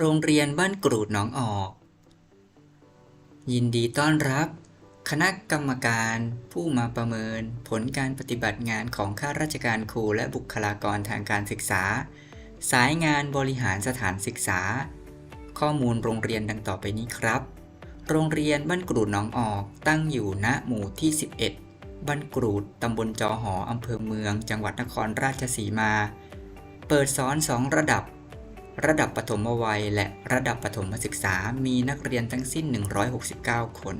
โรงเรียนบ้านกรูดหนองออก ยินดีต้อนรับ คณะกรรมการผู้มาประเมินผลการปฏิบัติงานของข้าราชการครูและบุคลากรทางการศึกษา สายงานบริหารสถานศึกษา ข้อมูลโรงเรียนดังต่อไปนี้ครับ โรงเรียนบ้านกรูดหนองออกตั้งอยู่ณหมู่ที่ 11 บ้านกรูดตำบลจอหออำเภอเมือง จังหวัดนครราชสีมา เปิดสอน 2 ระดับ ระดับปฐมวัยและระดับปฐมศึกษา มีนักเรียนทั้งสิ้น 169 คน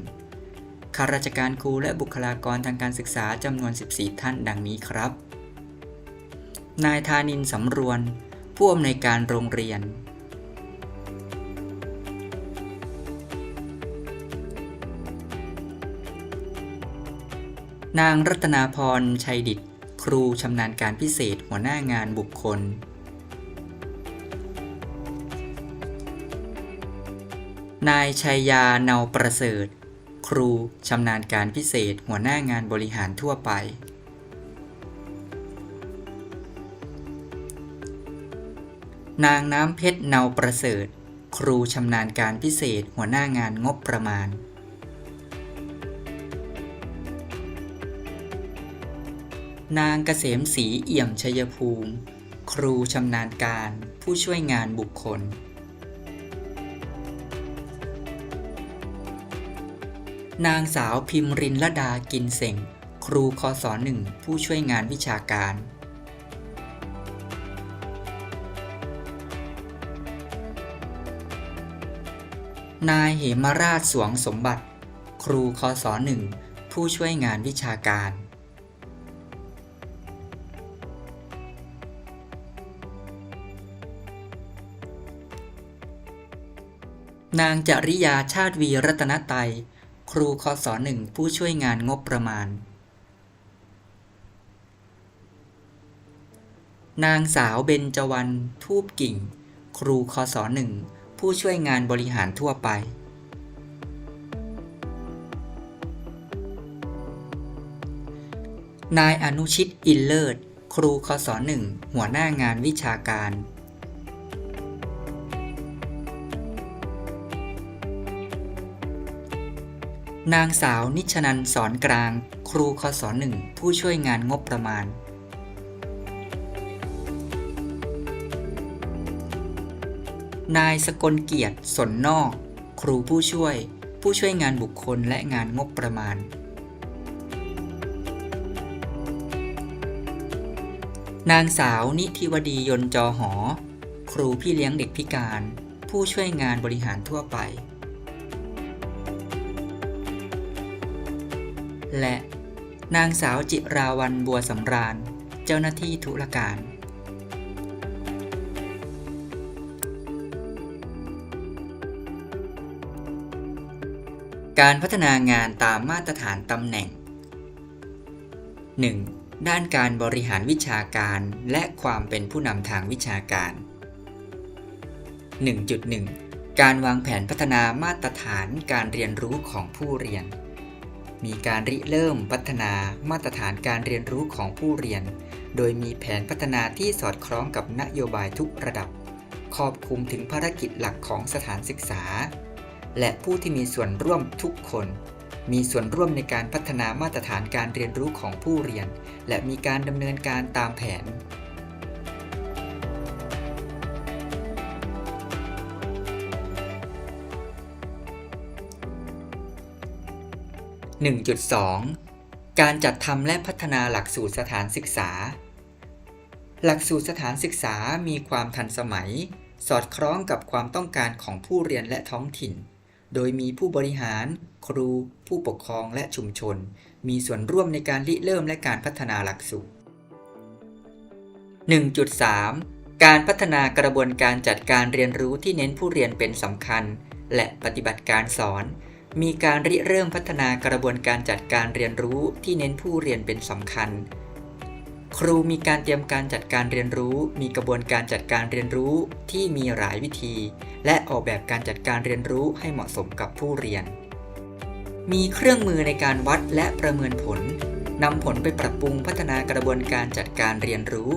ข้าราชการครูและบุคลากรทางการศึกษาจำนวน 14 ท่านดังนี้ครับ นายธานินสำรวน ผู้อำนวยการโรงเรียน นางรัตนาพร ชัยดิต ครูชำนาญการพิเศษหัวหน้างานบุคคล นายชัยยาเนาประเสริฐ ครูชำนาญการพิเศษหัวหน้างานบริหารทั่วไป นางน้ำเพชรเนาประเสริฐ ครูชำนาญการพิเศษหัวหน้างานงบประมาณ นางเกษมศรีเอี่ยมชัยภูมิ ครูชำนาญการผู้ช่วยงานบุคคล นางสาวพิมรินละดากินเสงครูคศหนึ่งผู้ช่วยงานวิชาการ นายเหมราชสวงสมบัติ ครูคศหนึ่งผู้ช่วยงานวิชาการ นางจริยาชาติวีรัตนไตย ครูคศหนึ่งผู้ช่วยงานงบประมาณ นางสาวเบญจวรรณทูบกิ่ง ครูคศหนึ่งผู้ช่วยงานบริหารทั่วไป นายอนุชิตอินเลิศ ครูคศหนึ่งหัวหน้างานวิชาการ นางสาวนิชนันสอนกลาง ครูคศหนึ่งผู้ช่วยงานงบประมาณ นายสกลเกียรติสนนอก ครูผู้ช่วย ผู้ช่วยงานบุคคลและงานงบประมาณ นางสาวนิธิวดียนจอหอ ครูพี่เลี้ยงเด็กพิการ ผู้ช่วยงานบริหารทั่วไป และ นางสาวจิราวันบัวสำราญ เจ้าหน้าที่ธุรการ การพัฒนางานตามมาตรฐานตำแหน่ง 1. ด้านการบริหารวิชาการและความเป็นผู้นำทางวิชาการ 1.1 การวางแผนพัฒนามาตรฐานการเรียนรู้ของผู้เรียน มีการริเริ่มพัฒนามาตรฐานการเรียนรู้ของผู้เรียน โดยมีแผนพัฒนาที่สอดคล้องกับนโยบายทุกระดับ ครอบคลุมถึงภารกิจหลักของสถานศึกษา และผู้ที่มีส่วนร่วมทุกคน มีส่วนร่วมในการพัฒนามาตรฐานการเรียนรู้ของผู้เรียน และมีการดำเนินการตามแผน 1.2 การจัดทำและพัฒนาหลักสูตรสถานศึกษา หลักสูตรสถานศึกษามีความทันสมัย สอดคล้องกับความต้องการของผู้เรียนและท้องถิ่น โดยมีผู้บริหาร ครู ผู้ปกครองและชุมชน มีส่วนร่วมในการริเริ่มและการพัฒนาหลักสูตร 1.3 การพัฒนากระบวนการจัดการเรียนรู้ที่เน้นผู้เรียนเป็นสำคัญ และปฏิบัติการสอน มีการริเริ่มพัฒนากระบวนการจัดการเรียนรู้ที่เน้นผู้เรียนเป็นสำคัญ ครูมีการเตรียมการจัดการเรียนรู้ มีกระบวนการจัดการเรียนรู้ที่มีหลายวิธี และออกแบบการจัดการเรียนรู้ให้เหมาะสมกับผู้เรียน มีเครื่องมือในการวัดและประเมินผลนำผลไปปรับปรุงพัฒนากระบวนการจัดการเรียนรู้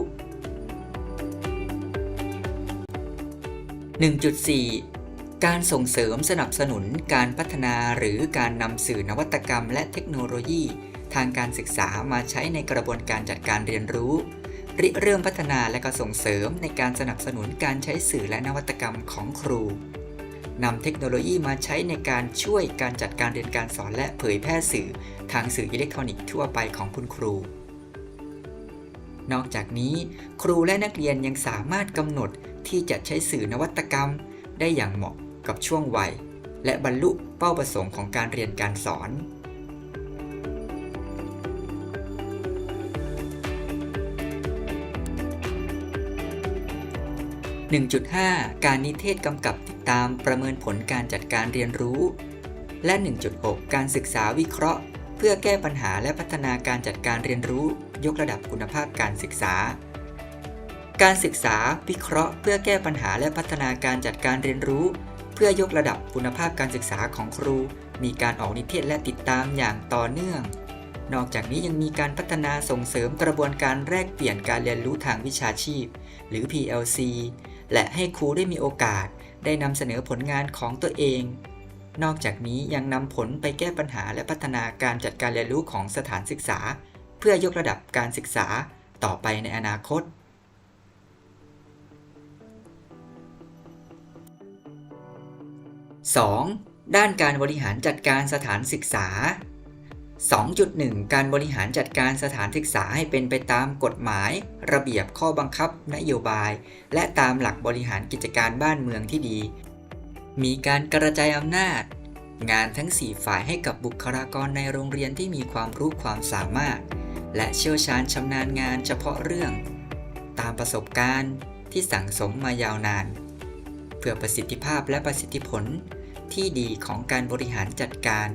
1.4 การส่งเสริมสนับสนุนการพัฒนาหรือการนำสื่อนวัตกรรม และเทคโนโลยี ทางการศึกษามาใช้ในกระบวนการจัดการเรียนรู้ริเริ่มพัฒนาและก็ส่งเสริมในการสนับสนุนการใช้สื่อและนวัตกรรมของครูนำเทคโนโลยีมาใช้ในการช่วยการจัดการเรียนการสอนและเผยแพร่สื่อ ทางสื่ออิเล็กทรอนิกส์ทั่วไปของคุณครู นอกจากนี้ ครูและนักเรียนยังสามารถกำหนดที่จะใช้สื่อนวัตกรรม ได้อย่างเหมาะ กับช่วงวัย และบรรลุเป้าประสงค์ของการเรียนการสอน 1.5 การนิเทศกำกับติดตามประเมินผลการจัดการเรียนรู้ และ 1.6 การศึกษาวิเคราะห์ เพื่อแก้ปัญหาและพัฒนาการจัดการเรียนรู้ ยกระดับคุณภาพการศึกษา การศึกษาวิเคราะห์ เพื่อแก้ปัญหาและพัฒนาการจัดการเรียนรู้ พื่อยกระดับคุณภาพการศึกษาของครู มีการออกนิเทศและติดตามอย่างต่อเนื่อง นอกจากนี้ยังมีการพัฒนาส่งเสริมกระบวนการแลกเปลี่ยนการเรียนรู้ทางวิชาชีพ หรือ PLC และให้ครูได้มีโอกาสได้นำเสนอผลงานของตัวเอง นอกจากนี้ยังนำผลไปแก้ปัญหาและพัฒนาการจัดการเรียนรู้ของสถานศึกษา เพื่อยกระดับการศึกษาต่อไปในอนาคต 2. ด้านการบริหารจัดการสถานศึกษา 2.1 การบริหารจัดการสถานศึกษาให้เป็นไปตามกฎหมาย ระเบียบข้อบังคับนโยบาย และตามหลักบริหารกิจการบ้านเมืองที่ดี มีการกระจายอำนาจ งานทั้ง 4 ฝ่ายให้กับบุคลากรในโรงเรียนที่มีความรู้ความสามารถ และเชี่ยวชาญชำนาญงานเฉพาะเรื่อง ตามประสบการณ์ที่สั่งสมมายาวนาน เพื่อประสิทธิภาพและประสิทธิผล ที่ดีของการบริหารจัดการ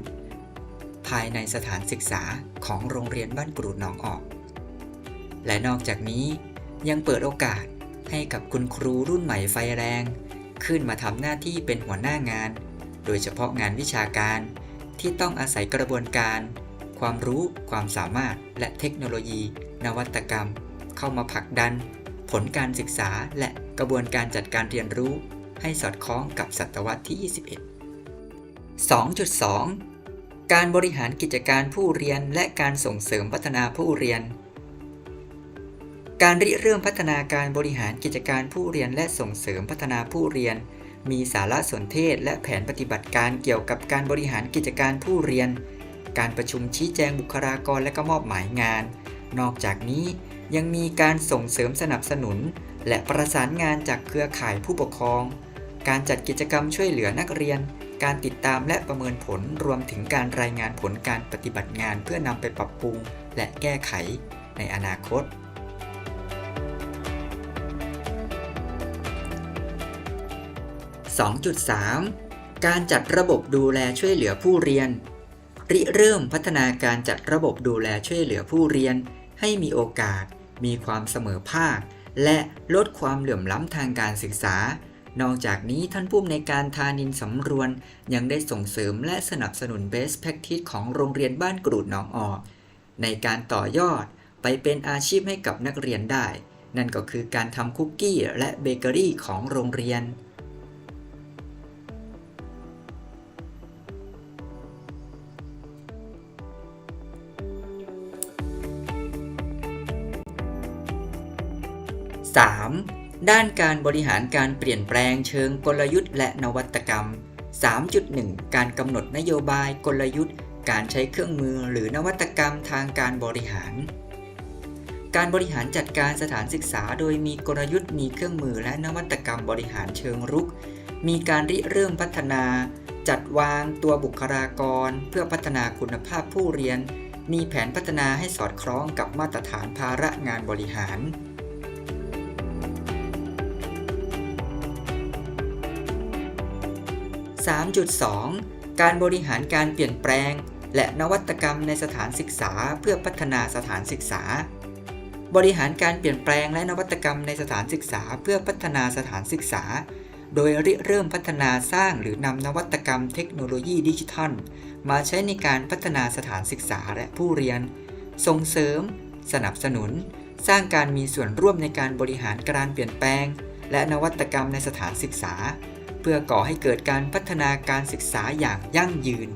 ภายในสถานศึกษาของโรงเรียนบ้านกรูดหนองออก และนอกจากนี้ยังเปิดโอกาสให้กับคุณครูรุ่นใหม่ไฟแรง ขึ้นมาทำหน้าที่เป็นหัวหน้างาน โดยเฉพาะงานวิชาการที่ต้องอาศัยกระบวนการ ความรู้ ความสามารถ และเทคโนโลยี นวัตกรรม เข้ามาผลักดัน ผลการศึกษาและกระบวนการจัดการเรียนรู้ ให้สอดคล้องกับศตวรรษที่ 21 2.2 การบริหารกิจการผู้เรียนและการส่งเสริมพัฒนาผู้เรียน การริเริ่มพัฒนาการบริหารกิจการผู้เรียนและส่งเสริมพัฒนาผู้เรียน มีสารสนเทศและแผนปฏิบัติการเกี่ยวกับการบริหารกิจการผู้เรียน การประชุมชี้แจงบุคลากรและก็มอบหมายงาน นอกจากนี้ยังมีการส่งเสริมสนับสนุน และประสานงานจากเครือข่ายผู้ปกครอง การจัดกิจกรรมช่วยเหลือนักเรียน การติดตามและประเมินผลรวมถึงการรายงานผลการปฏิบัติงานเพื่อนำไปปรับปรุงและแก้ไขในอนาคต 2.3 การจัดระบบดูแลช่วยเหลือผู้เรียน ริเริ่มพัฒนาการจัดระบบดูแลช่วยเหลือผู้เรียน ให้มีโอกาส มีความเสมอภาค และลดความเหลื่อมล้ำทางการศึกษา นอกจากนี้ท่านผู้อำนวยการทานินสำรวน ยังได้ส่งเสริมและสนับสนุน Best Practice ของโรงเรียนบ้านกรูดหนองออกในการต่อยอดไปเป็นอาชีพให้กับนักเรียนได้ นั่นก็คือการทำคุกกี้และเบเกอรี่ของโรงเรียน 3. ด้านการบริหารการเปลี่ยนแปลงเชิงกลยุทธ์และนวัตกรรม 3.1 การกำหนดนโยบายกลยุทธ์ การใช้เครื่องมือหรือนวัตกรรมทางการบริหาร การบริหารจัดการสถานศึกษา โดยมีกลยุทธ์มีเครื่องมือและนวัตกรรมบริหารเชิงรุก มีการริเริ่มพัฒนา จัดวางตัวบุคลากร เพื่อพัฒนาคุณภาพผู้เรียน มีแผนพัฒนาให้สอดคล้องกับมาตรฐานภาระงานบริหาร 3.2 การบริหารการเปลี่ยนแปลง และนวัตกรรมในสถานศึกษาเพื่อพัฒนาสถานศึกษา บริหารการเปลี่ยนแปลงและนวัตกรรมในสถานศึกษาเพื่อพัฒนาสถานศึกษา โดยริเริ่มพัฒนาสร้างหรือนำนวัตกรรมเทคโนโลยีดิจิทัล มาใช้ในการพัฒนาสถานศึกษาและผู้เรียน ส่งเสริม สนับสนุน สร้างการมีส่วนร่วมในการบริหารการเปลี่ยนแปลง และนวัตกรรมในสถานศึกษา เพื่อก่อให้เกิดการพัฒนาการศึกษาอย่างยั่งยืน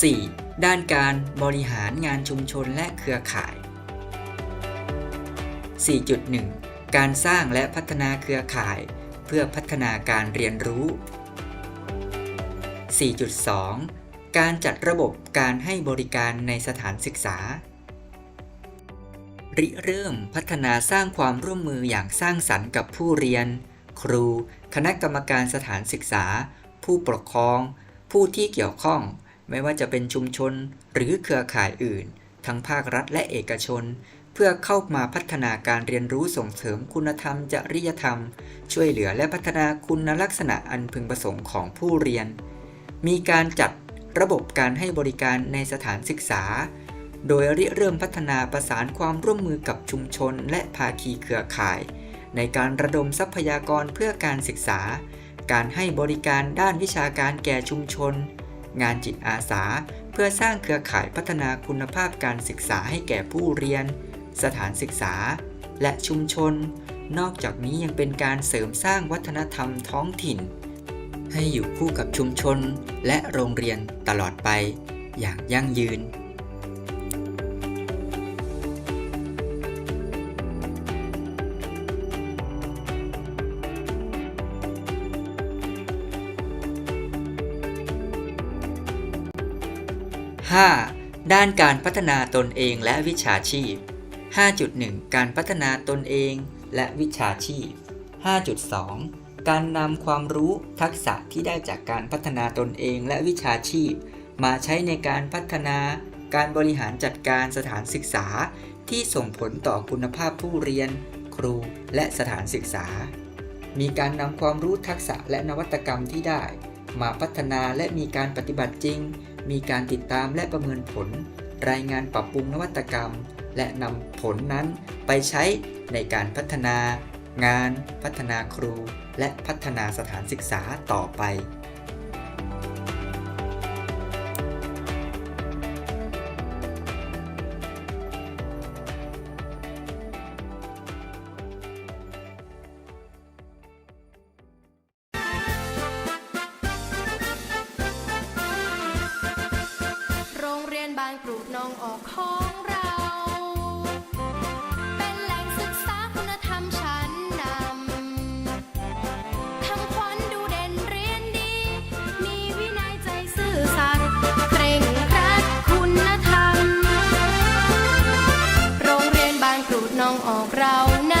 4. ด้านการบริหารงานชุมชนและเครือข่าย 4.1 การสร้างและพัฒนาเครือข่าย เพื่อพัฒนาการเรียนรู้ 4.2 การจัดระบบการให้บริการในสถานศึกษา ริเริ่มพัฒนาสร้างความร่วมมืออย่างสร้างสรรค์กับผู้เรียน ครู คณะกรรมการสถานศึกษา ผู้ปกครอง ผู้ที่เกี่ยวข้อง ไม่ว่าจะเป็นชุมชน หรือเครือข่ายอื่น ทั้งภาครัฐและเอกชน เพื่อเข้ามาพัฒนาการเรียนรู้ส่งเสริมคุณธรรมจริยธรรม ช่วยเหลือและพัฒนาคุณลักษณะอันพึงประสงค์ของผู้เรียน มีการจัด ระบบการให้บริการในสถานศึกษา โดยริเริ่มพัฒนาประสานความร่วมมือกับชุมชนและภาคีเครือข่าย ในการระดมทรัพยากรเพื่อการศึกษา การให้บริการด้านวิชาการแก่ชุมชน งานจิตอาสา เพื่อสร้างเครือข่ายพัฒนาคุณภาพการศึกษาให้แก่ผู้เรียน สถานศึกษา และชุมชน นอกจากนี้ยังเป็นการเสริมสร้างวัฒนธรรมท้องถิ่น ให้อยู่คู่กับชุมชนและโรงเรียนตลอดไปอย่างยั่งยืน 5. ด้านการพัฒนาตนเองและวิชาชีพ 5.1 การพัฒนาตนเองและวิชาชีพ 5.2 การนำความรู้ทักษะที่ได้จากการพัฒนาตนเองและวิชาชีพ มาใช้ในการพัฒนาการบริหารจัดการสถานศึกษา ที่ส่งผลต่อคุณภาพผู้เรียน ครูและสถานศึกษา มีการนำความรู้ทักษะและนวัตกรรมที่ได้ มาพัฒนาและมีการปฏิบัติจริง มีการติดตามและประเมินผล รายงานปรับปรุงนวัตกรรม และนำผลนั้นไปใช้ในการพัฒนา งาน พัฒนาครู และพัฒนาสถานศึกษาต่อไปโรงเรียนบางกรูดน้องออกขอ น้องออกเราน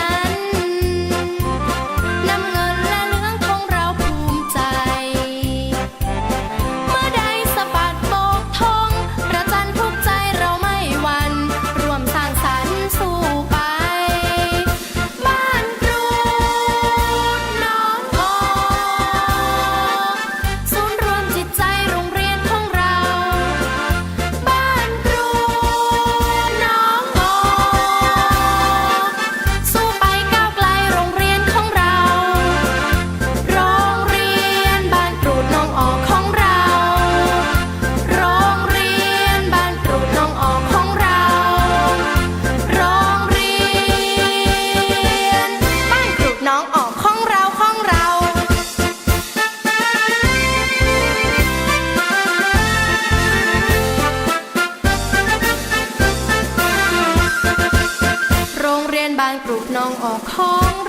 บ้านปลูกน้องออกของ